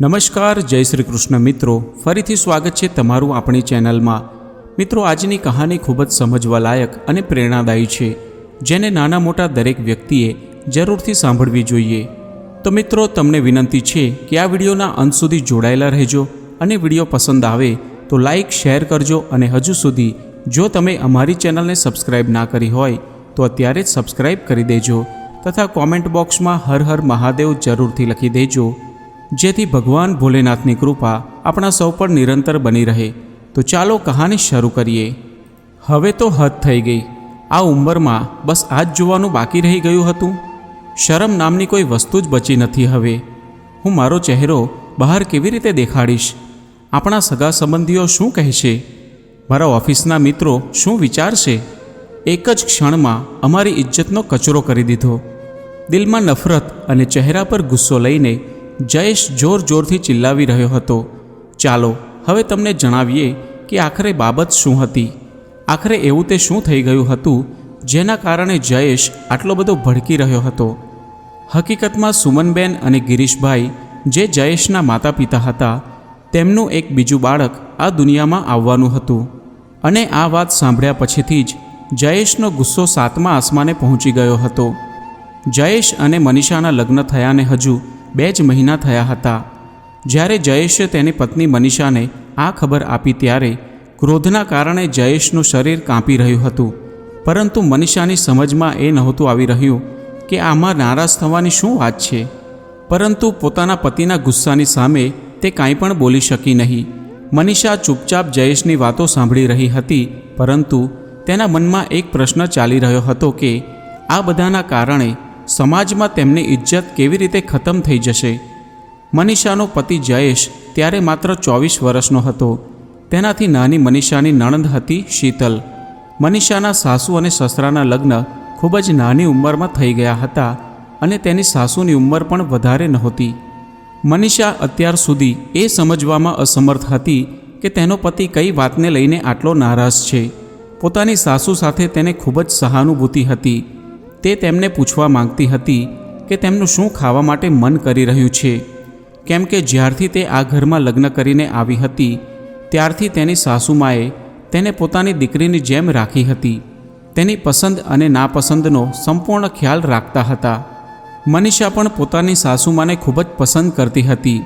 નમસ્કાર, જય શ્રી કૃષ્ણ મિત્રો. ફરીથી સ્વાગત છે તમારું આપણી ચેનલમાં. મિત્રો, આજની કહાની ખૂબ જ સમજવા લાયક અને પ્રેરણાદાયી છે. જેને નાના મોટા દરેક વ્યક્તિએ જરૂરથી સાંભળવી જોઈએ. તો મિત્રો, તમને વિનંતી છે કે આ વિડીયોના અંત સુધી જોડાયેલા રહેજો અને વીડિયો પસંદ આવે તો લાઈક, શેર કરજો અને હજુ સુધી જો તમે અમારી ચેનલને સબસ્ક્રાઇબ ના કરી હોય તો અત્યારે જ સબસ્ક્રાઇબ કરી દેજો તથા કોમેન્ટ બોક્સમાં હર હર મહાદેવ જરૂરથી લખી દેજો. જેથી ભગવાન ભોલેનાથની કૃપા આપણા સૌ પર નિરંતર બની રહે. તો ચાલો કહાની શરૂ કરીએ. હવે તો હદ થઈ ગઈ. આ ઉંમરમાં બસ આ જ જોવાનું બાકી રહી ગયું હતું. શરમ નામની કોઈ વસ્તુ જ બચી નથી હવે. હું મારો ચહેરો બહાર કેવી રીતે દેખાડીશ? આપણા સગા સંબંધીઓ શું કહેશે? મારા ઓફિસના મિત્રો શું વિચારશે? એક જ ક્ષણમાં અમારી ઇજ્જતનો કચરો કરી દીધો. દિલમાં નફરત અને ચહેરા પર ગુસ્સો લઈને જયેશ જોર જોરથી ચિલ્લાવી રહ્યો હતો. ચાલો, હવે તમને જણાવીએ કે આખરે બાબત શું હતી. આખરે એવું તે શું થઈ ગયું હતું, જેના કારણે જયેશ આટલો બધો ભડકી રહ્યો હતો. હકીકતમાં સુમનબેન અને ગિરીશભાઈ, જે જયેશના માતા પિતા હતા, તેમનું એક બીજું બાળક આ દુનિયામાં આવવાનું હતું. અને આ વાત સાંભળ્યા પછીથી જ જયેશનો ગુસ્સો સાતમા આસમાને પહોંચી ગયો હતો. જયેશ અને મનીષાના લગ્ન થયાને હજુ બે જ મહિના થયા હતા. જ્યારે જયેશે તેની પત્ની મનીષાને આ ખબર આપી ત્યારે ક્રોધના કારણે જયેશનું શરીર કાંપી રહ્યું હતું. પરંતુ મનીષાની સમજમાં એ નહોતું આવી રહ્યું કે આમાં નારાજ થવાની શું વાત છે. પરંતુ પોતાના પતિના ગુસ્સાની સામે તે કાંઈ પણ બોલી શકી નહીં. મનીષા ચૂપચાપ જયેશની વાતો સાંભળી રહી હતી, પરંતુ તેના મનમાં એક પ્રશ્ન ચાલી રહ્યો હતો કે આ બધાના કારણે સમાજમાં તેમની ઇજ્જત કેવી રીતે ખતમ થઈ જશે? મનીષાનો પતિ જયેશ ત્યારે માત્ર ચોવીસ વર્ષનો હતો. તેનાથી નાની મનીષાની નણંદ હતી શીતલ. મનીષાના સાસુ અને સસરાના લગ્ન ખૂબ જ નાની ઉંમરમાં થઈ ગયા હતા અને તેની સાસુની ઉંમર પણ વધારે નહોતી. મનીષા અત્યાર સુધી એ સમજવામાં અસમર્થ હતી કે તેનો પતિ કઈ વાતને લઈને આટલો નારાજ છે. પોતાની સાસુ સાથે તેને ખૂબ જ સહાનુભૂતિ હતી. તે તેમને પૂછવા માંગતી હતી કે તેમનું શું ખાવા માટે મન કરી રહ્યું છે. કેમ કે જ્યારથી તે આ ઘરમાં લગ્ન કરીને આવી હતી, ત્યારથી તેની સાસુમાએ તેને પોતાની દીકરીની જેમ રાખી હતી. તેની પસંદ અને નાપસંદનો સંપૂર્ણ ખ્યાલ રાખતા હતા. મનીષા પણ પોતાની સાસુમાને ખૂબ જ પસંદ કરતી હતી,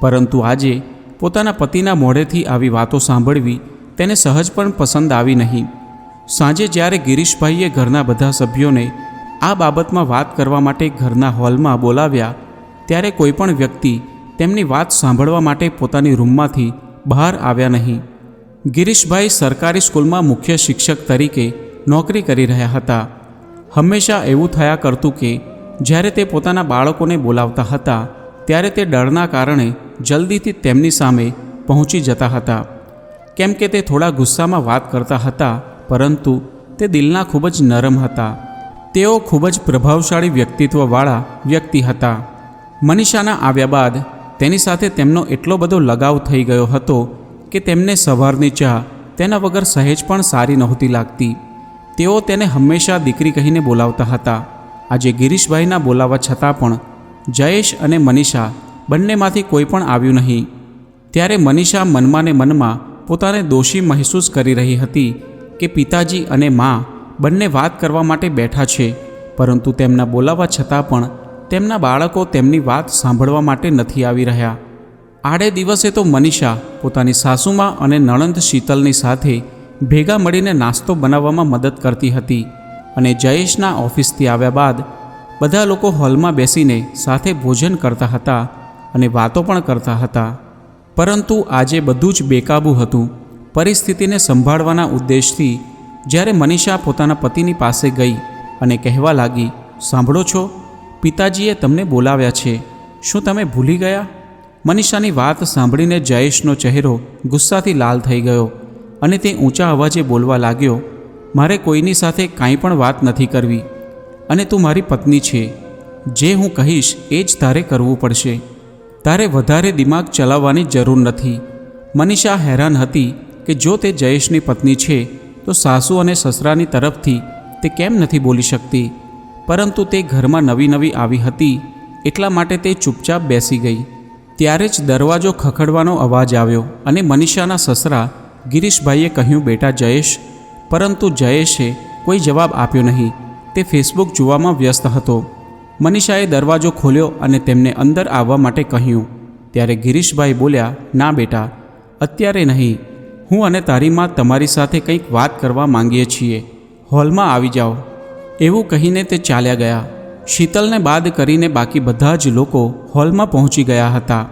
પરંતુ આજે પોતાના પતિના મોઢેથી આવી વાતો સાંભળવી તેને સહજ પણ પસંદ આવી નહીં. સાંજે જ્યારે ગિરીશભાઈએ ઘરના બધા સભ્યોને આ બાબતમાં વાત કરવા માટે ઘરના હોલમાં બોલાવ્યા, ત્યારે કોઈ પણ વ્યક્તિ તેમની વાત સાંભળવા માટે પોતાની રૂમમાંથી બહાર આવ્યા નહીં. ગિરીશભાઈ સરકારી સ્કૂલમાં મુખ્ય શિક્ષક તરીકે નોકરી કરી રહ્યા હતા. હંમેશા એવું થયા કરતું કે, જ્યારે તે પોતાના બાળકોને બોલાવતા હતા, ત્યારે તે ડરના કારણે જલ્દીથી તેમની સામે પહોંચી જતા હતા. કેમ કે તે થોડા ગુસ્સામાં વાત કરતા હતા, પરંતુ તે દિલના ખૂબ જ નરમ હતા. તેઓ ખૂબ જ પ્રભાવશાળી વ્યક્તિત્વવાળા વ્યક્તિ હતા. મનીષાના આવ્યા બાદ તેની સાથે તેમનો એટલો બધો લગાવ થઈ ગયો હતો કે તેમને સવારની ચા તેના વગર સહેજ પણ સારી નહોતી લાગતી. તેઓ તેને હંમેશા દીકરી કહીને બોલાવતા હતા. આજે ગિરીશભાઈના બોલાવવા છતાં પણ જયેશ અને મનીષા બંનેમાંથી કોઈ પણ આવ્યું નહીં. ત્યારે મનીષા મનમાં ને મનમાં પોતાને દોષી મહેસૂસ કરી રહી હતી કે પિતાજી અને મા બંને વાત કરવા માટે બેઠા છે, પરંતુ તેમના બોલાવવા છતાં પણ તેમના બાળકો તેમની વાત સાંભળવા માટે નથી આવી રહ્યા. આડે દિવસે તો મનીષા પોતાની સાસુમાં અને નણંદ શીતલની સાથે ભેગા મળીને નાસ્તો બનાવવામાં મદદ કરતી હતી અને જયેશના ઓફિસથી આવ્યા બાદ બધા લોકો હોલમાં બેસીને સાથે ભોજન કરતા હતા અને વાતો પણ કરતા હતા. પરંતુ આજે બધું જ બેકાબુ હતું. પરિસ્થિતિને સંભાળવાના ઉદ્દેશથી જ્યારે મનીષા પોતાના પતિની પાસે ગઈ અને કહેવા લાગી, સાંભળો છો, પિતાજીએ તમને બોલાવ્યા છે. શું તમે ભૂલી ગયા? મનીષાની વાત સાંભળીને જયેશનો ચહેરો ગુસ્સાથી લાલ થઈ ગયો અને તે ઊંચા અવાજે બોલવા લાગ્યો, મારે કોઈની સાથે કાંઈ પણ વાત નથી કરવી અને તું મારી પત્ની છે. જે હું કહીશ એ જ તારે કરવું પડશે. તારે વધારે દિમાગ ચલાવવાની જરૂર નથી. મનીષા હેરાન હતી કે જો તે જયેશની પત્ની છે તો સાસુ અને સસરાની તરફથી તે કેમ નથી બોલી શકતી? પરંતુ તે ઘરમાં નવી નવી આવી હતી, એટલા માટે તે ચૂપચાપ બેસી ગઈ. ત્યારે જ દરવાજો ખખડવાનો અવાજ આવ્યો અને મનીષાના સસરા ગિરીશભાઈએ કહ્યું, બેટા જયેશ. પરંતુ જયેશે કોઈ જવાબ આપ્યો નહીં. તે ફેસબુક જોવામાં વ્યસ્ત હતો. મનીષાએ દરવાજો ખોલ્યો અને તેમને અંદર આવવા માટે કહ્યું. ત્યારે ગિરીશભાઈ બોલ્યા, ના બેટા, અત્યારે નહીં. હું અને તારી માં તમારી સાથે કંઈક વાત કરવા માંગીએ છીએ. હોલમાં આવી જાઓ. એવું કહીને તે ચાલ્યા ગયા. શીતલને બાદ કરીને બાકી બધા જ લોકો હોલમાં પહોંચી ગયા હતા.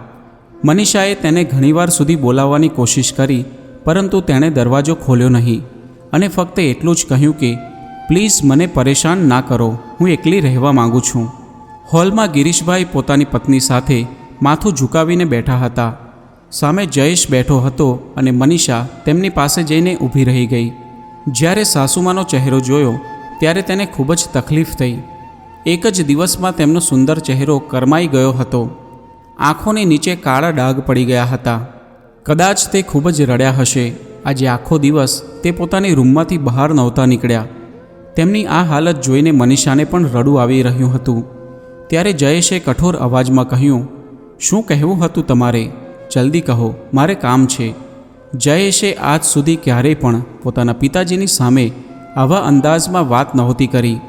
મનીષાએ તેને ઘણીવાર સુધી બોલાવવાની કોશિશ કરી, પરંતુ તેણે દરવાજો ખોલ્યો નહીં. અને ફક્ત એટલું જ કહ્યું કે, પ્લીઝ મને પરેશાન ના કરો. હું એકલી રહેવા માંગુ છું. હોલમાં ગિરીશભાઈ પોતાની પત્ની સાથે માથું ઝુકાવીને બેઠા હતા. સામે જયેશ બેઠો હતો અને મનીષા તેમની પાસે જઈને ઊભી રહી ગઈ. જ્યારે સાસુમાનો ચહેરો જોયો, ત્યારે તેને ખૂબ જ તકલીફ થઈ. એક જ દિવસમાં તેમનો સુંદર ચહેરો કરમાઈ ગયો હતો. આંખોની નીચે કાળા ડાઘ પડી ગયા હતા. કદાચ તે ખૂબ જ રડ્યા હશે. આજે આખો દિવસ તે પોતાની રૂમમાંથી બહાર નહોતા નીકળ્યા. તેમની આ હાલત જોઈને મનીષાને પણ રડું આવી રહ્યું હતું. ત્યારે જયેશે કઠોર અવાજમાં કહ્યું, શું કહેવું હતું તમારે? જલ્દી કહો, મારે કામ છે. જયેશે આજ સુધી ક્યારેય પણ પોતાના પિતાજીની સામે આવા અંદાજમાં વાત નહોતી કરી.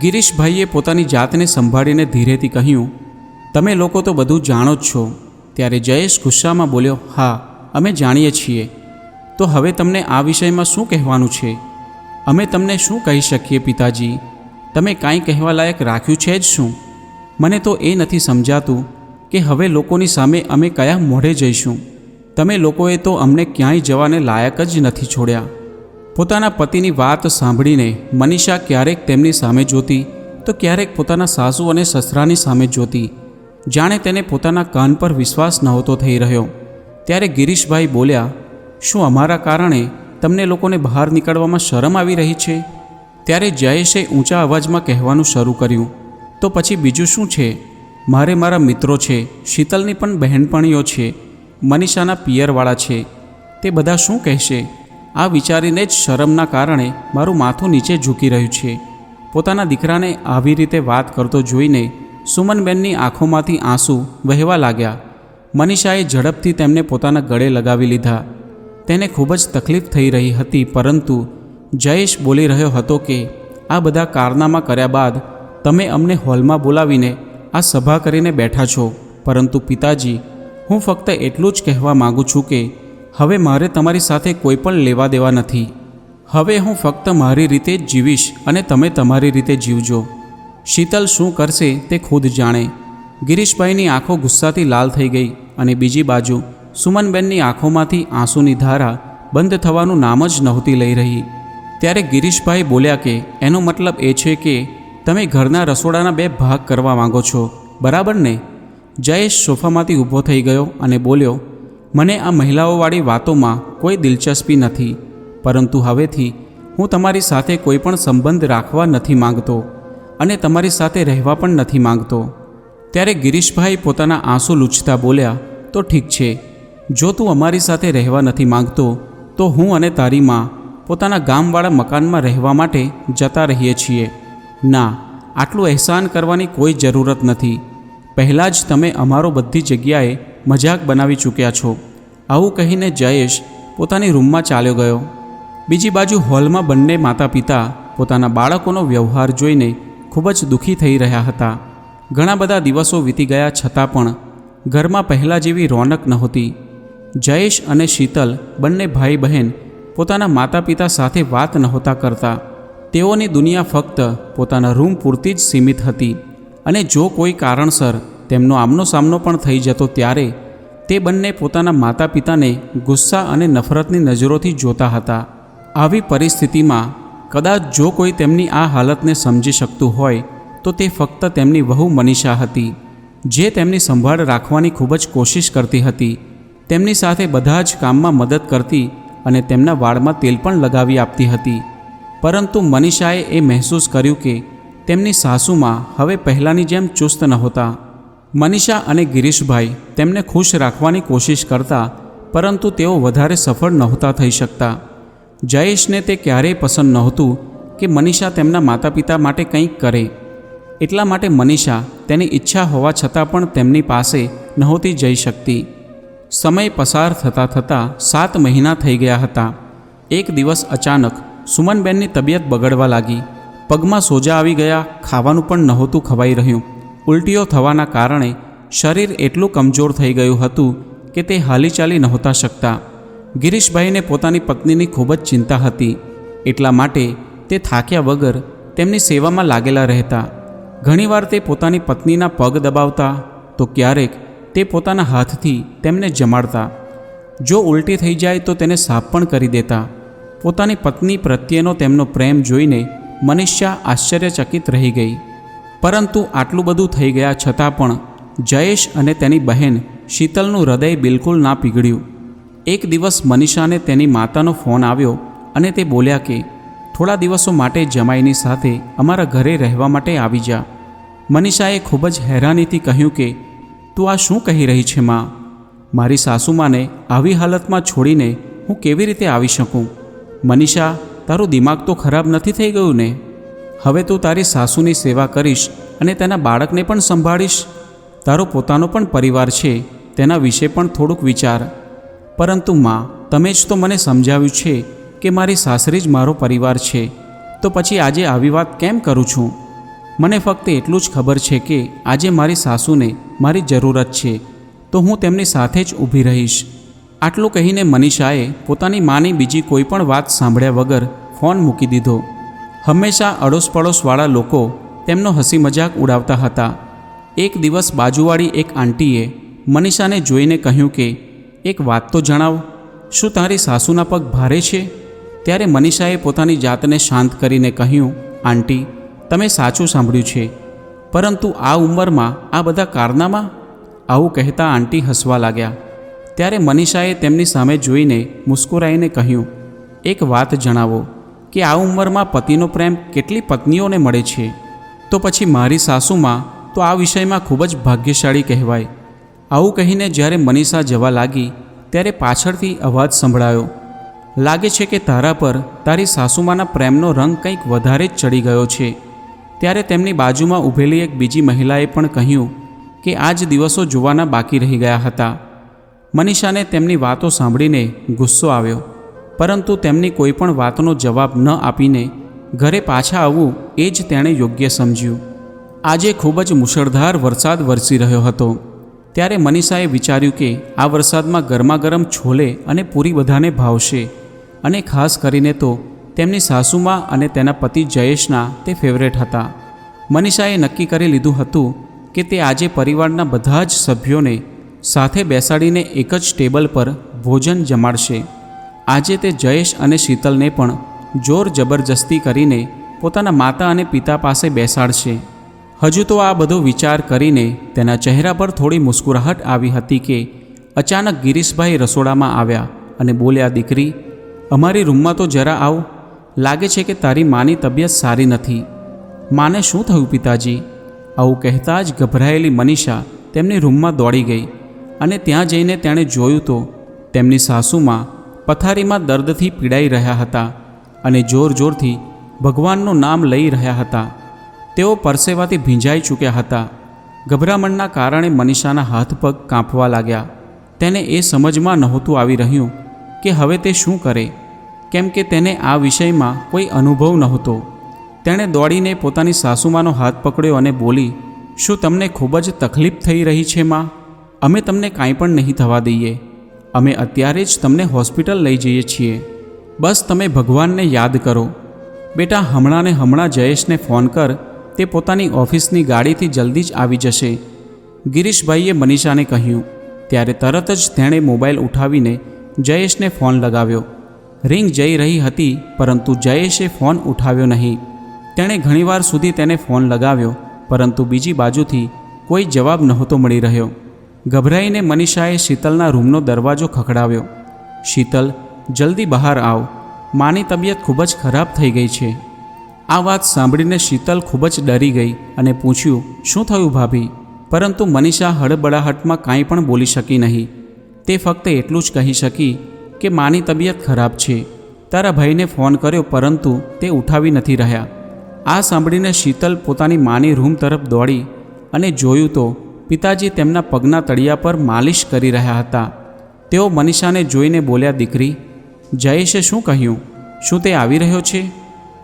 ગિરીશભાઈએ પોતાની જાતને સંભાળીને ધીરેથી કહ્યું, તમે લોકો તો બધું જાણો જ છો. ત્યારે જયેશ ગુસ્સામાં બોલ્યો, હા, અમે જાણીએ છીએ. તો હવે તમને આ વિષયમાં શું કહેવાનું છે? અમે તમને શું કહી શકીએ પિતાજી? તમે કાંઈ કહેવા લાયક રાખ્યું છે જ શું? મને તો એ નથી સમજાતું કે હવે લોકોની સામે અમે કયા મોઢે જઈશું? તમે લોકોએ તો અમને ક્યાંય જવાને લાયક જ નથી છોડ્યા. પોતાના પતિની વાત સાંભળીને મનીષા ક્યારેક તેમની સામે જોતી, તો ક્યારેક પોતાના સાસુ અને સસરાની સામે જોતી. જાણે તેને પોતાના કાન પર વિશ્વાસ નહોતો થઈ રહ્યો. ત્યારે ગિરીશભાઈ બોલ્યા, શું અમારા કારણે તમને લોકોને બહાર નીકળવામાં શરમ આવી રહી છે? ત્યારે જયેશે ઊંચા અવાજમાં કહેવાનું શરૂ કર્યું. તો પછી બીજું શું છે? મારે મારા મિત્રો છે, શીતલની પણ બહેનપણીઓ છે, મનીષાના પિયરવાળા છે, તે બધા શું કહેશે? આ વિચારીને જ શરમના કારણે મારું માથું નીચે ઝૂકી રહ્યું છે. પોતાના દીકરાને આવી રીતે વાત કરતો જોઈને સુમનબેનની આંખોમાંથી આંસુ વહેવા લાગ્યા. મનીષાએ ઝડપથી તેમને પોતાના ગળે લગાવી લીધા. તેને ખૂબ જ તકલીફ થઈ રહી હતી, પરંતુ જયેશ બોલી રહ્યો હતો કે, આ બધા કારનામા કર્યા બાદ તમે અમને હોલમાં બોલાવીને આ સભા કરીને બેઠા છો. પરંતુ પિતાજી, હું ફક્ત એટલું જ કહેવા માગું છું કે, હવે મારે તમારી સાથે કોઈ પણ લેવા દેવા નથી. હવે હું ફક્ત મારી રીતે જ જીવીશ અને તમે તમારી રીતે જીવજો. શીતલ શું કરશે તે ખુદ જાણે. ગિરીશભાઈની આંખો ગુસ્સાથી લાલ થઈ ગઈ અને બીજી બાજુ, સુમનબેનની આંખોમાંથી આંસુની ધારા બંધ થવાનું નામ જ નહોતી લઈ રહી. ત્યારે ગિરીશભાઈ બોલ્યા કે, એનો મતલબ એ છે કે તમે ઘરના રસોડાના બે ભાગ કરવા માંગો છો, બરાબર ને? જયેશ સોફામાંથી ઊભો થઈ ગયો અને બોલ્યો, મને આ મહિલાઓવાળી વાતોમાં કોઈ દિલચસ્પી નથી, પરંતુ હવેથી હું તમારી સાથે કોઈ પણ સંબંધ રાખવા નથી માંગતો અને તમારી સાથે રહેવા પણ નથી માંગતો. ત્યારે ગિરીશભાઈ પોતાના આંસુ લૂછતા બોલ્યા, તો ઠીક છે. જો તું અમારી સાથે રહેવા નથી માંગતો, તો હું અને તારી માં પોતાના ગામવાળા મકાનમાં રહેવા માટે જતા રહીએ છીએ. ના, આટલું અહેસાન કરવાની કોઈ જરૂરત નથી. પહેલાં જ તમે અમારો બધી જગ્યાએ મજાક બનાવી ચૂક્યા છો. આવું કહીને જયેશ પોતાની રૂમમાં ચાલ્યો ગયો. બીજી બાજુ હોલમાં બંને માતા પિતા પોતાના બાળકોનો વ્યવહાર જોઈને ખૂબ જ દુઃખી થઈ રહ્યા હતા. ઘણા બધા દિવસો વીતી ગયા છતાં પણ ઘરમાં પહેલાં જેવી રોનક નહોતી. જયેશ અને શીતલ બંને ભાઈ બહેન પોતાના માતા પિતા સાથે વાત નહોતા કરતા. તેઓની દુનિયા ફક્ત પોતાના રૂમ પૂરતી જ સીમિત હતી અને જો કોઈ કારણસર તેમનો આમનો સામનો પણ થઈ જતો ત્યારે તે બંને પોતાના માતા પિતાને ગુસ્સા અને નફરતની નજરોથી જોતા હતા. આવી પરિસ્થિતિમાં કદાચ જો કોઈ તેમની આ હાલતને સમજી શકતું હોય, તો તે ફક્ત તેમની વહુ મનીષા હતી, જે તેમની સંભાળ રાખવાની ખૂબ જ કોશિશ કરતી હતી. તેમની સાથે બધા જ કામમાં મદદ કરતી અને તેમના વાળમાં તેલ પણ લગાવી આપતી હતી. પરંતુ મનીષાએ એ મહેસૂસ કર્યું કે તેમની સાસુમાં હવે પહેલાંની જેમ ચુસ્ત નહોતા. મનીષા અને ગિરીશભાઈ તેમને ખુશ રાખવાની કોશિશ કરતા, પરંતુ તેઓ વધારે સફળ નહોતા થઈ શકતા. જયેશને તે ક્યારેય પસંદ નહોતું કે મનીષા તેમના માતા પિતા માટે કંઈક કરે. એટલા માટે મનીષા તેની ઈચ્છા હોવા છતાં પણ તેમની પાસે નહોતી જઈ શકતી. સમય પસાર થતાં થતાં સાત મહિના થઈ ગયા હતા. એક દિવસ અચાનક સુમનબેનની તબિયત બગડવા લાગી. પગમાં સોજા આવી ગયા, ખાવાનું પણ નહોતું ખવાઈ રહ્યું. ઉલટીઓ થવાના કારણે શરીર એટલું કમજોર થઈ ગયું હતું કે તે હાલીચાલી નહોતા શકતા. ગિરીશભાઈને પોતાની પત્નીની ખૂબ જ ચિંતા હતી. એટલા માટે તે થાક્યા વગર તેમની સેવામાં લાગેલા રહેતા. ઘણીવાર તે પોતાની પત્નીના પગ દબાવતા તો ક્યારેક તે પોતાના હાથથી તેમને જમાડતા. જો ઉલટી થઈ જાય તો તેને સાફ પણ કરી દેતા. પોતાની પત્ની પ્રત્યેનો તેમનો પ્રેમ જોઈને મનીષા આશ્ચર્યચકિત રહી ગઈ. પરંતુ આટલું બધું થઈ ગયા છતાં પણ જયેશ અને તેની બહેન શીતલનું હૃદય બિલકુલ ના પીગળ્યું. એક દિવસ મનીષાને તેની માતાનો ફોન આવ્યો અને તે બોલ્યા કે, થોડા દિવસો માટે જમાઈની સાથે અમારા ઘરે રહેવા માટે આવી જા. મનીષાએ ખૂબ જ હેરાનીથી કહ્યું કે, તું આ શું કહી રહી છે, માં? મારી સાસુમાને આવી હાલતમાં છોડીને હું કેવી રીતે આવી શકું? મનીષા, તારું દિમાગ તો ખરાબ નથી થઈ ગયું ને? હવે તું તારી સાસુની સેવા કરીશ અને તેના બાળકને પણ સંભાળીશ. તારો પોતાનો પણ પરિવાર છે, તેના વિશે પણ થોડુંક વિચાર. પરંતુ માં, તમે જ તો મને સમજાવ્યું છે કે મારી સાસરી જ મારો પરિવાર છે. તો પછી આજે આવી વાત કેમ કરું છું? મને ફક્ત એટલું જ ખબર છે કે આજે મારી સાસુને મારી જરૂરત છે. તો હું તેમની સાથે જ ઊભી રહીશ. આટલું કહીને મનીષાએ પોતાની માની બીજી કોઈ પણ વાત સાંભળ્યા વગર ફોન મૂકી દીધો. હંમેશા અડોસપડોસવાળા લોકો તેમનો હસી મજાક ઉડાવતા હતા. એક દિવસ બાજુવાળી એક આંટીએ મનીષાને જોઈને કહ્યું કે, એક વાત તો જણાવ, શું તારી સાસુના પગ ભારે છે? ત્યારે મનીષાએ પોતાની જાતને શાંત કરીને કહ્યું, આંટી, તમે સાચું સાંભળ્યું છે, પરંતુ આ ઉંમરમાં આ બધા કારનામાં? આવું કહેતા આંટી હસવા લાગ્યા. ત્યારે મનીષાએ તેમની સામે જોઈને મુસ્કુરાઈને કહ્યું, એક વાત જણાવો, કે આ ઉંમરમાં પતિનો પ્રેમ કેટલી પત્નીઓને મળે છે? તો પછી મારી સાસુમાં તો આ વિષયમાં ખૂબ જ ભાગ્યશાળી કહેવાય. આવું કહીને જ્યારે મનીષા જવા લાગી, ત્યારે પાછળથી અવાજ સંભળાયો, લાગે છે કે તારા પર તારી સાસુમાના પ્રેમનો રંગ કંઈક વધારે જ ચડી ગયો છે. ત્યારે તેમની બાજુમાં ઊભેલી એક બીજી મહિલાએ પણ કહ્યું, કે આ જ દિવસો જોવાના બાકી રહી ગયા હતા. મનીષાને તેમની વાતો સાંભળીને ગુસ્સો આવ્યો. પરંતુ તેમની કોઈ પણ વાતનો જવાબ ન આપીને ઘરે પાછા આવવું એ જ તેણે યોગ્ય સમજ્યું. આજે ખૂબ જ મુશળધાર વરસાદ વરસી રહ્યો હતો. ત્યારે મનીષાએ વિચાર્યું કે આ વરસાદમાં ગરમાગરમ છોલે અને પૂરી બધાને ભાવશે અને ખાસ કરીને તો તેમની સાસુમાં અને તેના પતિ જયેશના તે ફેવરેટ હતા. મનીષાએ નક્કી કરી લીધું હતું કે તે આજે પરિવારના બધા જ સભ્યોને સાથે બેસાડીને એક જ ટેબલ પર ભોજન જમાડશે. આજે તે જયેશ અને શીતલને પણ જોર જબરજસ્તી કરીને પોતાના માતા અને પિતા પાસે બેસાડશે. હજુ તો આ બધો વિચાર કરીને તેના ચહેરા પર થોડી મુસ્કુરાહટ આવી હતી કે અચાનક ગિરીશભાઈ રસોડામાં આવ્યા અને બોલ્યા, દીકરી, અમારી રૂમમાં તો જરા આવ. લાગે છે કે તારી માની તબિયત સારી નથી. માને શું થયું પિતાજી? આવું કહેતા જ ગભરાયેલી મનીષા તેમની રૂમમાં દોડી ગઈ. અને ત્યાં જઈને તેણે જોયું તો, તેમની સાસુમાં પથારીમાં દર્દથી પીડાઈ રહ્યા હતા અને જોર જોરથી ભગવાનનું નામ લઈ રહ્યા હતા. તેઓ પરસેવાથી ભીંજાઈ ચૂક્યા હતા. ગભરામણના કારણે મનીષાના હાથ પગ કાંપવા લાગ્યા. તેને એ સમજમાં નહોતું આવી રહ્યું કે હવે તે શું કરે, કેમ કે તેને આ વિષયમાં કોઈ અનુભવ નહોતો. તેણે દોડીને પોતાની સાસુમાનો હાથ પકડ્યો અને બોલી, શું તમને ખૂબ જ તકલીફ થઈ રહી છે, માં? અમે તમને કાંઈ પણ નહીં થવા દઈએ. અમે અત્યારે જ તમને હોસ્પિટલ લઈ જઈએ છીએ. બસ તમે ભગવાનને યાદ કરો. બેટા, હમણાં ને હમણાં જયેશને ફોન કર. તે પોતાની ઓફિસની ગાડીથી જલ્દી જ આવી જશે. ગિરીશભાઈએ મનીષાને કહ્યું. ત્યારે તરત જ તેણે મોબાઈલ ઉઠાવીને જયેશને ફોન લગાવ્યો. રિંગ જઈ રહી હતી, પરંતુ જયેશે ફોન ઉઠાવ્યો નહીં. તેણે ઘણીવાર સુધી તેને ફોન લગાવ્યો, પરંતુ બીજી બાજુથી કોઈ જવાબ નહોતો મળી રહ્યો. ગભરાઈને મનીષાએ શીતલના રૂમનો દરવાજો ખખડાવ્યો. શીતલ, જલ્દી બહાર આવ. માની તબિયત ખૂબ જ ખરાબ થઈ ગઈ છે. આ વાત સાંભળીને શીતલ ખૂબ જ ડરી ગઈ અને પૂછ્યું, શું થયું ભાભી? પરંતુ મનીષા હળબડાહટમાં કાંઈ પણ બોલી શકી નહીં. તે ફક્ત એટલું જ કહી શકી કે, માની તબિયત ખરાબ છે. તારા ભાઈને ફોન કર્યો, પરંતુ તે ઉઠાવી નથી રહ્યા. આ સાંભળીને શીતલ પોતાની માની રૂમ તરફ દોડી અને જોયું તો પિતાજી તેમના પગના તળિયા પર માલિશ કરી રહ્યા હતા. તેઓ મનીષાને જોઈને બોલ્યા, દીકરી, જયેશે શું કહ્યું? શું તે આવી રહ્યો છે?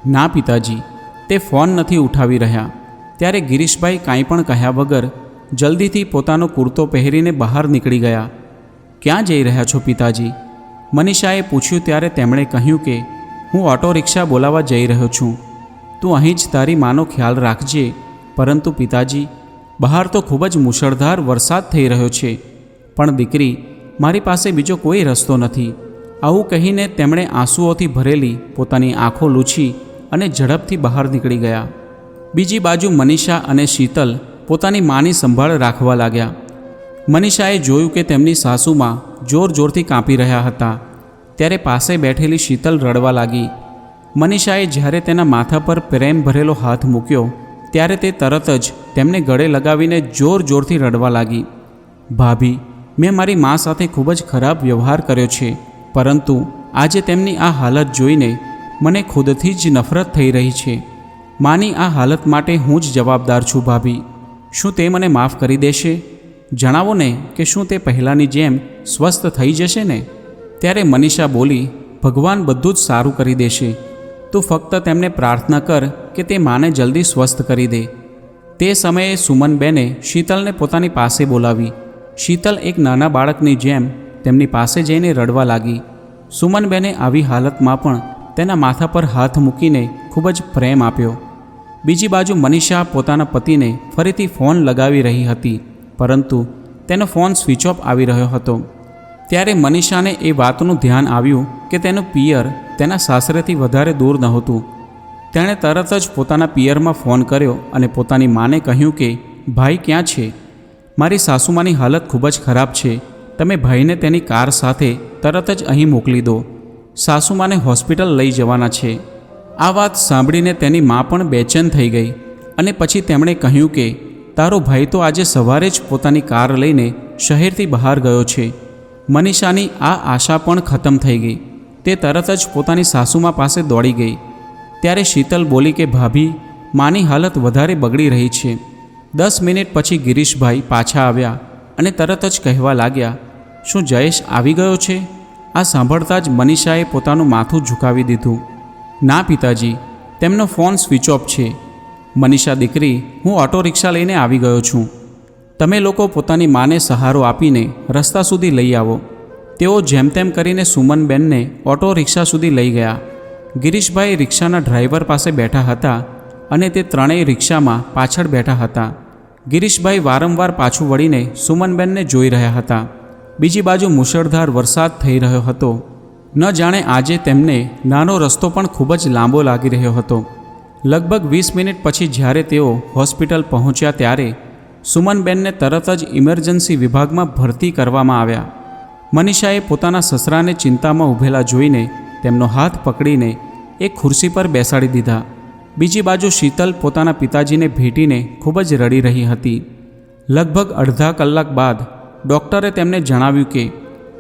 ના, પિતાજી, તે ફોન નથી ઉઠાવી રહ્યા. ત્યારે ગિરીશભાઈ કાંઈ પણ કહ્યા વગર જલ્દીથી પોતાનો કુર્તો પહેરીને બહાર નીકળી ગયા. ક્યાં જઈ રહ્યા છો પિતાજી? મનીષાએ પૂછ્યું, ત્યારે તેમણે કહ્યું કે, હું ઓટો રિક્ષા બોલાવવા જઈ રહ્યો છું. તું અહીં જ તારી માનો ખ્યાલ રાખજે. પરંતુ પિતાજી બહાર તો ખૂબ જ મુશળધાર વરસાદ થઈ રહ્યો છે. પણ દીકરી, મારી પાસે બીજો કોઈ રસ્તો નથી. આવું કહીને તેમણે આંસુઓથી ભરેલી પોતાની આંખો લૂછી અને ઝડપથી બહાર નીકળી ગયા. બીજી બાજુ મનીષા અને શીતલ પોતાની માની સંભાળ રાખવા લાગ્યા. મનીષાએ જોયું કે તેમની સાસુમાં જોર જોરથી કાંપી રહ્યા હતા. ત્યારે પાસે બેઠેલી શીતલ રડવા લાગી. મનીષાએ જ્યારે તેના માથા પર પ્રેમ ભરેલો હાથ મૂક્યો, ત્યારે તે તરત જ તેમને ગળે લગાવીને જોર જોરથી રડવા લાગી. ભાભી, મેં મારી મા સાથે ખૂબ જ ખરાબ વ્યવહાર કર્યો છે, પરંતુ આજે તેમની આ હાલત જોઈને મને ખુદથી જ નફરત થઈ રહી છે. માની આ હાલત માટે હું જ જવાબદાર છું, ભાભી. શું તે મને માફ કરી દેશે? જણાવો ને કે શું તે પહેલાંની જેમ સ્વસ્થ થઈ જશે ને? ત્યારે મનીષા બોલી, ભગવાન બધું જ સારું કરી દેશે. તું ફક્ત તેમને પ્રાર્થના કર કે તે માને જલ્દી સ્વસ્થ કરી દે. તે સમયે સુમનબેને શીતલને પોતાની પાસે બોલાવી. શીતલ એક નાના બાળકની જેમ તેમની પાસે જઈને રડવા લાગી. સુમનબેને આવી હાલતમાં પણ તેના માથા પર હાથ મૂકીને ખૂબ જ પ્રેમ આપ્યો. બીજી બાજુ મનીષા પોતાના પતિને ફરીથી ફોન લગાવી રહી હતી, પરંતુ તેનો ફોન સ્વિચ ઓફ આવી રહ્યો હતો. ત્યારે મનીષાને એ વાતનું ધ્યાન આવ્યું કે તેનું પિયર તેના સાસરેથી વધારે દૂર નહોતું. તેણે તરત જ પોતાના પિયરમાં ફોન કર્યો અને પોતાની માને કહ્યું કે, ભાઈ, ક્યાં છે? મારી સાસુમાની હાલત ખૂબ જ ખરાબ છે. તમે ભાઈને તેની કાર સાથે તરત જ અહીં મોકલી દો. સાસુમાને હોસ્પિટલ લઈ જવાના છે. આ વાત સાંભળીને તેની મા પણ બેચેન થઈ ગઈ અને પછી તેમણે કહ્યું કે, તારો ભાઈ તો આજે સવારે જ પોતાની કાર લઈને શહેરથી બહાર ગયો છે. મનીષાની આ આશા પણ ખતમ થઈ ગઈ. તે તરત જ પોતાની સાસુમા પાસે દોડી ગઈ. ત્યારે શીતલ બોલી કે, ભાભી, માની હાલત વધારે બગડી રહી છે. દસ મિનિટ પછી ગિરીશભાઈ પાછા આવ્યા અને તરત જ કહેવા લાગ્યા, શું જયેશ આવી ગયો છે? આ સાંભળતા જ મનીષાએ પોતાનું માથું ઝુકાવી દીધું. ના, પિતાજી, તેમનો ફોન સ્વિચ ઓફ છે. મનીષા દીકરી, હું ઓટો રિક્ષા લઈને આવી ગયો છું. તમે લોકો પોતાની માને સહારો આપીને રસ્તા સુધી લઈ આવો. તેઓ જેમ તેમ કરીને સુમનબેનને ઓટો રિક્ષા સુધી લઈ ગયા. ગિરીશભાઈ રિક્ષાના ડ્રાઈવર પાસે બેઠા હતા અને તે ત્રણેય રિક્ષામાં પાછળ બેઠા હતા. ગિરીશભાઈ વારંવાર પાછું વળીને સુમનબેનને જોઈ રહ્યા હતા. બીજી બાજુ મુશળધાર વરસાદ થઈ રહ્યો હતો. ન જાણે આજે તેમને નાનો રસ્તો પણ ખૂબ જ લાંબો લાગી રહ્યો હતો. લગભગ વીસ મિનિટ પછી જ્યારે તેઓ હોસ્પિટલ પહોંચ્યા ત્યારે સુમનબેનને તરત જ ઇમરજન્સી વિભાગમાં ભરતી કરવામાં આવ્યા. મનીષાએ પોતાના સસરાને ચિંતામાં ઊભેલા જોઈને તેમનો હાથ પકડીને એક ખુરશી પર બેસાડી દીધા. બીજી બાજુ શીતલ પોતાના પિતાજીને ભેટીને ખૂબ જ રડી રહી હતી. લગભગ અડધા કલાક બાદ ડૉક્ટરે તેમને જણાવ્યું કે,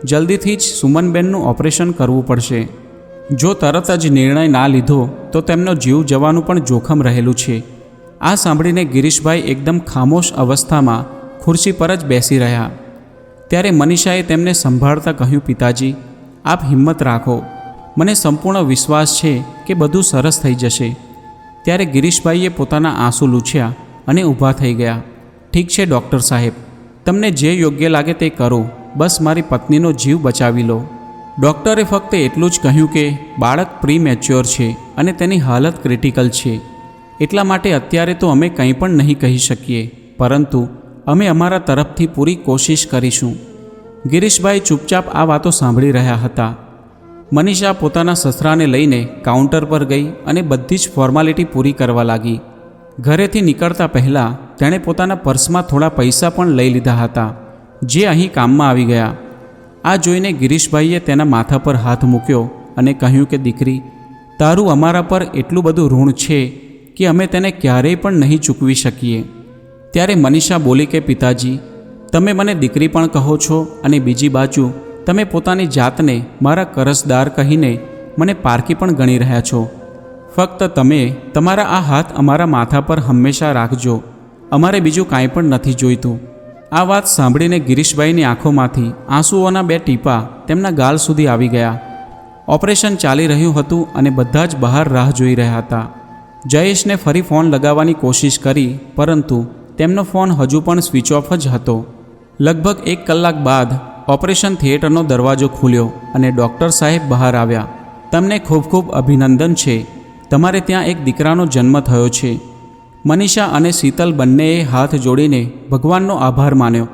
જલ્દીથી જ સુમનબેનનું ઓપરેશન કરવું પડશે. જો તરત જ નિર્ણય ના લીધો, તો તેમનો જીવ જવાનું પણ જોખમ રહેલું છે. આ સાંભળીને ગિરીશભાઈ એકદમ ખામોશ અવસ્થામાં ખુરશી પર જ બેસી રહ્યા. ત્યારે મનીષાએ તેમને સંભાળતા કહ્યું, પિતાજી, આપ હિંમત રાખો. મને સંપૂર્ણ વિશ્વાસ છે કે બધું સરસ થઈ જશે. ત્યારે ગિરીશભાઈએ પોતાના આંસુ લૂછ્યા અને ઊભા થઈ ગયા. ઠીક છે, ડૉક્ટર સાહેબ. તમને જે યોગ્ય લાગે તે કરો. બસ મારી પત્નીનો જીવ બચાવી લો. ડૉક્ટરે ફક્ત એટલું જ કહ્યું કે, બાળક પ્રી મેચ્યોર છે અને તેની હાલત ક્રિટિકલ છે. એટલા માટે અત્યારે તો અમે કંઈ પણ નહીં કહી શકીએ. પરંતુ અમે અમારા તરફથી પૂરી કોશિશ કરીશું. ગિરીશભાઈ ચૂપચાપ આ વાતો સાંભળી રહ્યા હતા. મનીષા પોતાના સસરાને લઈને કાઉન્ટર પર ગઈ અને બધી જ ફોર્માલિટી પૂરી કરવા લાગી. ઘરેથી નીકળતા પહેલાં તેણે પોતાના પર્સમાં થોડા પૈસા પણ લઈ લીધા હતા, જે અહીં કામમાં આવી ગયા. આ જોઈને ગિરીશભાઈએ તેના માથા પર હાથ મૂક્યો અને કહ્યું કે, દીકરી, તારું અમારા પર એટલું બધું ઋણ છે કે અમે તેને ક્યારેય પણ નહીં ચૂકવી શકીએ. ત્યારે મનીષા બોલી કે, પિતાજી, તમે મને દીકરી પણ કહો છો અને બીજી બાજુ તમે પોતાની જાતને મારા કરસદાર કહીને મને પારકી પણ ગણી રહ્યા છો. ફક્ત તમે તમારા આ હાથ અમારા માથા પર હંમેશા રાખજો. અમારે બીજું કાંઈ પણ નથી જોઈતું. આ વાત સાંભળીને ગિરીશભાઈની આંખોમાંથી આંસુઓના બે ટીપા તેમના ગાલ સુધી આવી ગયા. ઓપરેશન ચાલી રહ્યું હતું અને બધા જ બહાર રાહ જોઈ રહ્યા હતા. જયેશને ફરી ફોન લગાવવાની કોશિશ કરી, પરંતુ તેમનો ફોન હજુ પણ સ્વિચ ઓફ જ હતો. લગભગ એક કલાક બાદ ઓપરેશન થિયેટરનો દરવાજો ખુલ્યો અને ડૉક્ટર સાહેબ બહાર આવ્યા. તમને ખૂબ ખૂબ અભિનંદન છે. તમારે ત્યાં એક દીકરાનો જન્મ થયો છે. મનીષા અને શીતલ બંનેએ હાથ જોડીને ભગવાનનો આભાર માન્યો.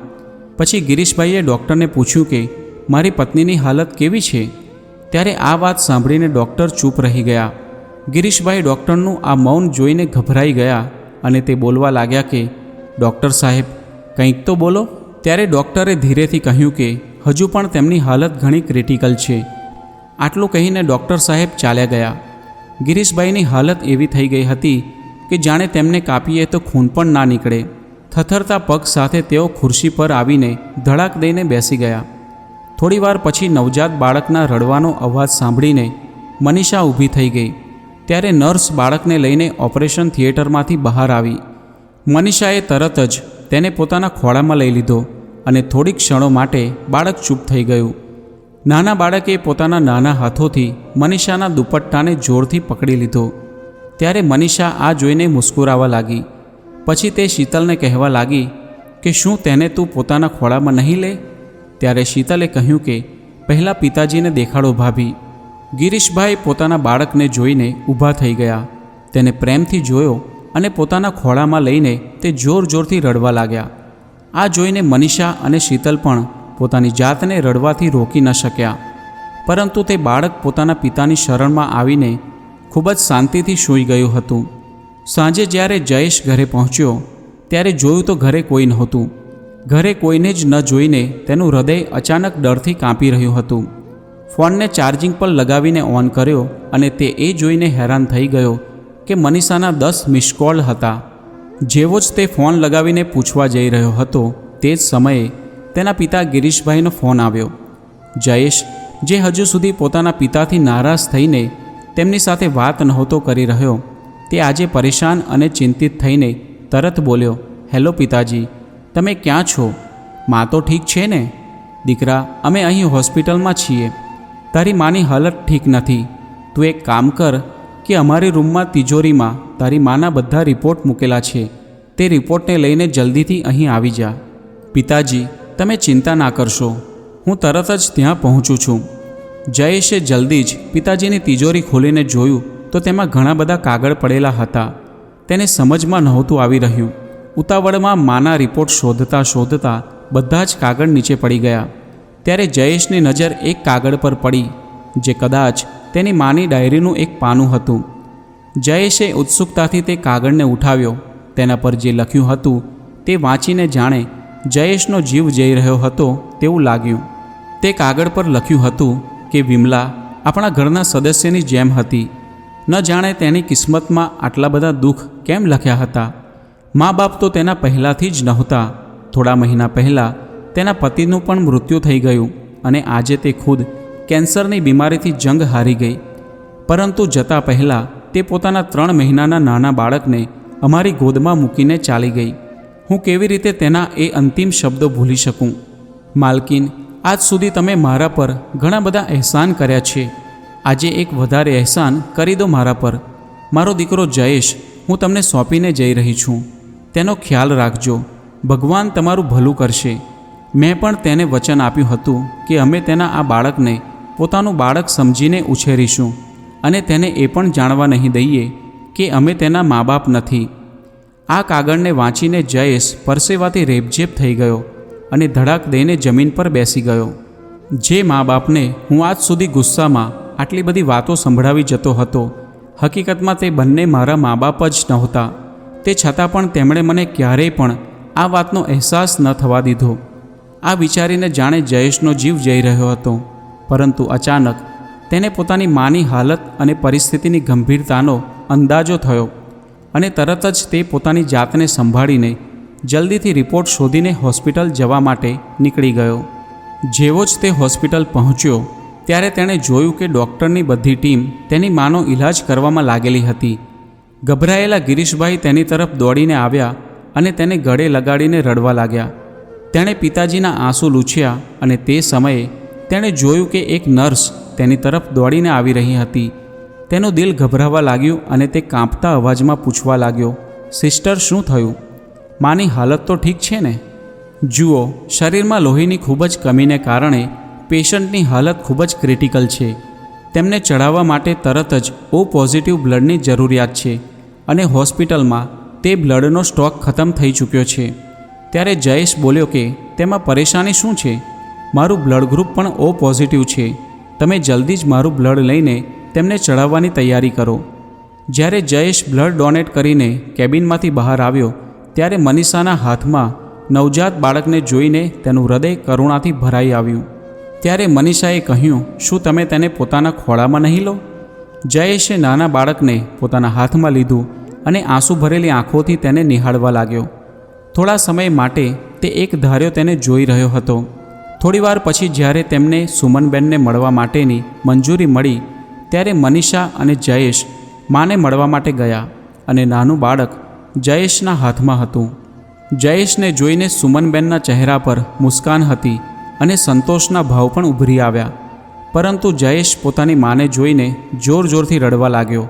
પછી ગિરીશભાઈએ ડૉક્ટરને પૂછ્યું કે, મારી પત્નીની હાલત કેવી છે? ત્યારે આ વાત સાંભળીને ડૉક્ટર ચૂપ રહી ગયા. ગિરીશભાઈ ડૉક્ટરનું આ મૌન જોઈને ગભરાઈ ગયા અને તે બોલવા લાગ્યા કે, ડૉક્ટર સાહેબ, કંઈક તો બોલો. ત્યારે ડૉક્ટરે ધીરેથી કહ્યું કે, હજુ પણ તેમની હાલત ઘણી ક્રિટિકલ છે. આટલું કહીને ડૉક્ટર સાહેબ ચાલ્યા ગયા. ગિરીશભાઈની હાલત એવી થઈ ગઈ હતી કે જાણે તેમને કાપીએ તો ખૂન પણ ના નીકળે. થથરતા પગ સાથે તેઓ ખુરશી પર આવીને ધડાક દઈને બેસી ગયા. થોડીવાર પછી નવજાત બાળકના રડવાનો અવાજ સાંભળીને મનીષા ઊભી થઈ ગઈ. ત્યારે નર્સ બાળકને લઈને ઓપરેશન થિયેટરમાંથી બહાર આવી. મનીષાએ તરત જ તેને પોતાના ખોળામાં લઈ લીધો અને થોડીક ક્ષણો માટે બાળક ચૂપ થઈ ગયું. નાના બાળકે પોતાના નાના હાથોથી મનીષાના દુપટ્ટાને જોરથી પકડી લીધો. ત્યારે મનીષા આ જોઈને મુસ્કુરાવા લાગી. પછી તે શીતલને કહેવા લાગી કે શું તેને તું પોતાના ખોળામાં નહીં લે? ત્યારે શીતલે કહ્યું કે પહેલાં પિતાજીને દેખાડો ભાભી. ગિરીશભાઈ પોતાના બાળકને જોઈને ઊભા થઈ ગયા. તેને પ્રેમથી જોયો અને પોતાના ખોળામાં લઈને તે જોર જોરથી રડવા લાગ્યા. આ જોઈને મનીષા અને શીતલ પણ પોતાની જાતને રડવાથી રોકી ન શક્યા. પરંતુ તે બાળક પોતાના પિતાની શરણમાં આવીને ખૂબ જ શાંતિથી સૂઈ ગયું હતું. સાંજે જ્યારે જયેશ ઘરે પહોંચ્યો, ત્યારે જોયું તો ઘરે કોઈ નહોતું. ઘરે કોઈને જ ન જોઈને તેનું હૃદય અચાનક ડરથી કાંપી રહ્યું હતું. ફોનને ચાર્જિંગ પર લગાવીને ઓન કર્યો અને તે એ જોઈને હેરાન થઈ ગયો કે મનીષાના દસ મિસ હતા. જેવો જ તે ફોન લગાવીને પૂછવા જઈ રહ્યો હતો, તે જ સમયે તેના પિતા ગિરીશભાઈનો ફોન આવ્યો. જયેશ, જે હજુ સુધી પોતાના પિતાથી નારાજ થઈને તેમની સાથે વાત નહોતો કરી રહ્યો, તે આજે પરેશાન અને ચિંતિત થઈને તરત બોલ્યો, હેલો પિતાજી, તમે ક્યાં છો? મા તો ઠીક છે ને? દીકરા, અમે અહીં હોસ્પિટલમાં છીએ. તારી માની હાલત ઠીક નથી. તું એક કામ કર કે અમારી રૂમમાં તિજોરીમાં તારી માના બધા રિપોર્ટ મૂકેલા છે. તે રિપોર્ટને લઈને જલ્દીથી અહીં આવી જા. પિતાજી, તમે ચિંતા ના કરશો. હું તરત જ ત્યાં પહોંચું છું. જયેશે જલ્દી જ પિતાજીની તિજોરી ખોલીને જોયું તો તેમાં ઘણા બધા કાગળ પડેલા હતા. તેને સમજમાં નહોતું આવી રહ્યું. ઉતાવળમાં માના રિપોર્ટ શોધતા શોધતા બધા જ કાગળ નીચે પડી ગયા. ત્યારે જયેશની નજર એક કાગળ પર પડી, જે કદાચ તેની માની ડાયરીનું એક પાનું હતું. જયેશે ઉત્સુકતાથી તે કાગળને ઉઠાવ્યો. તેના પર જે લખ્યું હતું તે વાંચીને જાણે જયેશનો જીવ જઈ રહ્યો હતો તેવું લાગ્યું. તે કાગળ પર લખ્યું હતું કે, વિમલા, આપણા ઘરના સદસ્યની જેમ હતી. ન જાણે તેની કિસ્મતમાં આટલા બધા દુઃખ કેમ લખ્યા હતા. મા બાપ તો તેના પહેલાંથી જ નહોતા. થોડા મહિના પહેલાં તેના પતિનું પણ મૃત્યુ થઈ ગયું અને આજે તે ખુદ કેન્સરની બીમારીથી જંગ હારી ગઈ. પરંતુ જતાં પહેલાં તે પોતાના ત્રણ મહિનાના નાના બાળકને અમારી ગોદમાં મૂકીને ચાલી ગઈ. હું કેવી રીતે તેના એ અંતિમ શબ્દો ભૂલી શકું? માલકીન, આજ સુધી તમે મારા પર ઘણા બધા અહેસાન કર્યા છે. આજે એક વધારે અહેસાન કરી દો મારા પર. મારો દીકરો જયેશ, હું તમને સોંપીને જઈ રહી છું. તેનો ખ્યાલ રાખજો. ભગવાન તમારું ભલું કરશે. મેં પણ તેને વચન આપ્યું હતું કે અમે તેના આ બાળકને પોતાનું બાળક સમજીને ઉછેરીશું અને તેને એ પણ જાણવા નહીં દઈએ કે અમે તેના મા બાપ નથી. આ કાગળને વાંચીને જયેશ પરસેવાથી રેબઝેબ થઈ ગયો અને ધડાક દઈને જમીન પર બેસી ગયો. જે મા બાપને હું આજ સુધી ગુસ્સામાં આટલી બધી વાતો સંભળાવી જતો હતો, હકીકતમાં તે બંને મારા મા બાપ જ નહોતા. તે છતાં પણ તેમણે મને ક્યારેય પણ આ વાતનો અહેસાસ ન થવા દીધો. આ વિચારીને જાણે જયેશનો જીવ જઈ રહ્યો હતો. પરંતુ અચાનક તેને પોતાની માની હાલત અને પરિસ્થિતિની ગંભીરતાનો અંદાજો થયો અને તરત જ તે પોતાની જાતને સંભાળીને જલ્દીથી રિપોર્ટ શોધીને હોસ્પિટલ જવા માટે નીકળી ગયો. જેવો જ તે હોસ્પિટલ પહોંચ્યો, ત્યારે તેણે જોયું કે ડૉક્ટરની બધી ટીમ તેની માનો ઈલાજ કરવામાં લાગેલી હતી. ગભરાયેલા ગિરીશભાઈ તેની તરફ દોડીને આવ્યા અને તેને ગળે લગાડીને રડવા લાગ્યા. તેણે પિતાજીના આંસુ લૂછ્યા અને તે સમયે તેણે જોયું કે એક નર્સ તેની તરફ દોડીને આવી રહી હતી. તેનું દિલ ગભરાવા લાગ્યું અને તે કાંપતા અવાજમાં પૂછવા લાગ્યો, સિસ્ટર, શું થયું? માની હાલત તો ઠીક છે ને? જુઓ, શરીરમાં લોહીની ખૂબ જ કમીને કારણે પેશન્ટની હાલત ખૂબ જ ક્રિટિકલ છે. તેમને ચડાવવા માટે તરત જ ઓ પોઝિટિવ બ્લડની જરૂરિયાત છે અને હોસ્પિટલમાં તે બ્લડનો સ્ટોક ખતમ થઈ ચૂક્યો છે. ત્યારે જયેશ બોલ્યો કે, તેમાં પરેશાની શું છે? મારું બ્લડ ગ્રુપ પણ ઓ પોઝિટિવ છે. તમે જલ્દી જ મારું બ્લડ લઈને તેમને ચડાવવાની તૈયારી કરો. જ્યારે જયેશ બ્લડ ડોનેટ કરીને કેબિનમાંથી બહાર આવ્યો, ત્યારે મનીષાના હાથમાં નવજાત બાળકને જોઈને તેનું હૃદય કરુણાથી ભરાઈ આવ્યું. ત્યારે મનીષાએ કહ્યું, શું તમે તેને પોતાના ખોળામાં નહીં લો? જયેશે નાના બાળકને પોતાના હાથમાં લીધું અને આંસુ ભરેલી આંખોથી તેને નિહાળવા લાગ્યો. થોડા સમય માટે તે એક ધાર્યો તેને જોઈ રહ્યો હતો. થોડીવાર પછી જ્યારે તેમને સુમનબેનને મળવા માટેની મંજૂરી મળી, ત્યારે મનીષા અને જયેશ માને મળવા માટે ગયા અને નાનું બાળક જયેશના હાથમાં હતું. જયેશને જોઈને સુમનબેનના ચહેરા પર મુસ્કાન હતી અને સંતોષના ભાવ પણ ઉભરી આવ્યા. પરંતુ જયેશ પોતાની માને જોઈને જોર જોરથી રડવા લાગ્યો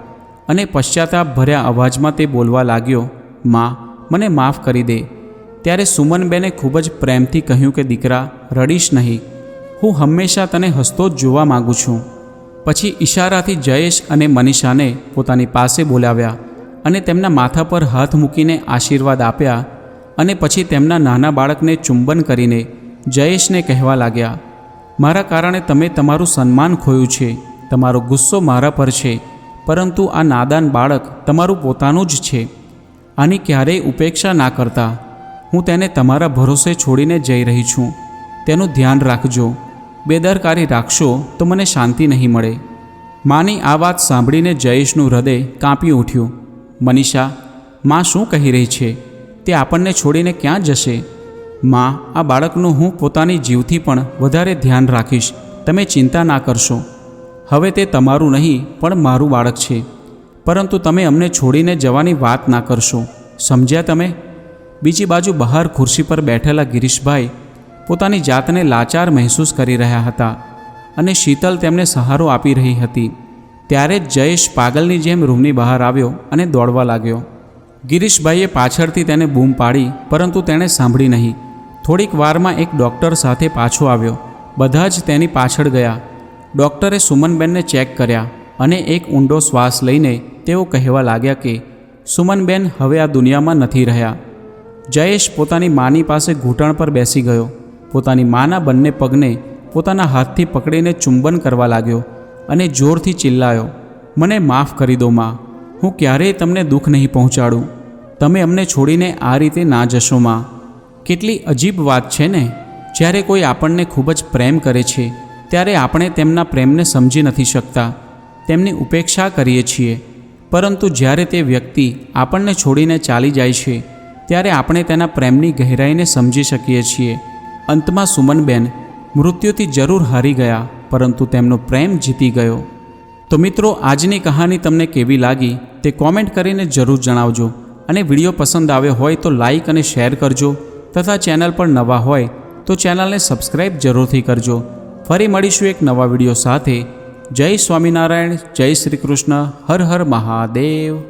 અને પશ્ચાતાપ ભર્યા અવાજમાં તે બોલવા લાગ્યો, માં, મને માફ કરી દે. ત્યારે સુમનબેને ખૂબ જ પ્રેમથી કહ્યું કે, દીકરા, રડીશ નહીં. હું હંમેશા તને હસતો જ જોવા માગું છું. પછી ઈશારાથી જયેશ અને મનીષાને પોતાની પાસે બોલાવ્યા અને તેમના માથા પર હાથ મૂકીને આશીર્વાદ આપ્યા અને પછી તેમના નાના બાળકને ચુંબન કરીને જયેશને કહેવા લાગ્યા, મારા કારણે તમે તમારું સન્માન ખોયું છે. તમારો ગુસ્સો મારા પર છે, પરંતુ આ નાદાન બાળક તમારું પોતાનું જ છે. આની ક્યારેય ઉપેક્ષા ના કરતા. હું તેને તમારા ભરોસે છોડીને જઈ રહી છું. તેનું ધ્યાન રાખજો. બેદરકારી રાખશો તો મને શાંતિ નહીં મળે. માની આ વાત સાંભળીને જયેશનું હૃદય કાંપી ઉઠ્યું. મનીષા, માં શું કહી રહી છે? તે આપણને છોડીને ક્યાં જશે? માં, આ બાળકનું હું પોતાની જીવથી પણ વધારે ધ્યાન રાખીશ. તમે ચિંતા ના કરશો. હવે તે તમારું નહીં, પણ મારું બાળક છે. પરંતુ તમે અમને છોડીને જવાની વાત ના કરશો. સમજ્યા તમે? બીજી બાજુ બહાર ખુરશી પર બેઠેલા ગિરીશભાઈ પોતાની જાતને લાચાર મહેસૂસ કરી રહ્યા હતા અને શીતલ તેમને સહારો આપી રહી હતી. ત્યારે જ જયેશ પાગલની જેમ રૂમની બહાર આવ્યો અને દોડવા લાગ્યો. ગિરીશભાઈએ પાછળથી તેને બૂમ પાડી, પરંતુ તેણે સાંભળી નહીં. થોડીક વારમાં એક ડૉક્ટર સાથે પાછો આવ્યો. બધા જ તેની પાછળ ગયા. ડૉક્ટરે સુમનબેનને ચેક કર્યા અને એક ઊંડો શ્વાસ લઈને તેઓ કહેવા લાગ્યા કે, સુમનબેન, હવે આ દુનિયામાં નથી રહ્યા. જયેશ પોતાની માની પાસે ઘૂંટણ પર બેસી ગયો. પોતાની માના બંને પગને પોતાના હાથથી પકડીને ચુંબન કરવા લાગ્યો અને જોરથી ચિલ્લાયો, મને માફ કરી દો માં, હું ક્યારેય તમને દુઃખ નહીં પહોંચાડું. તમે અમને છોડીને આ રીતે ના જશો માં. કેટલી અજીબ વાત છે ને? જ્યારે કોઈ આપણને ખૂબ જ પ્રેમ કરે છે, ત્યારે આપણે તેમના પ્રેમને સમજી નથી શકતા. તેમની ઉપેક્ષા કરીએ છીએ. પરંતુ જ્યારે તે વ્યક્તિ આપણને છોડીને ચાલી જાય છે ત્યારે આપણે તેના પ્રેમની ગહેરાઈને સમજી શકીએ છીએ. અંતમાં સુમનબેન મૃત્યુથી જરૂર હારી ગયા, પરંતુ તેમનો પ્રેમ જીતી ગયો. તો મિત્રો, આજની કહાની તમને કેવી લાગી તે કોમેન્ટ કરીને જરૂર જણાવજો અને વીડિયો પસંદ આવ્યો હોય તો લાઈક અને શેર કરજો તથા ચેનલ પર નવા હોય તો ચેનલને સબસ્ક્રાઈબ જરૂરથી કરજો. ફરી મળીશું એક નવા વીડિયો સાથે. જય સ્વામિનારાયણ, જય શ્રી કૃષ્ણ, હર હર મહાદેવ.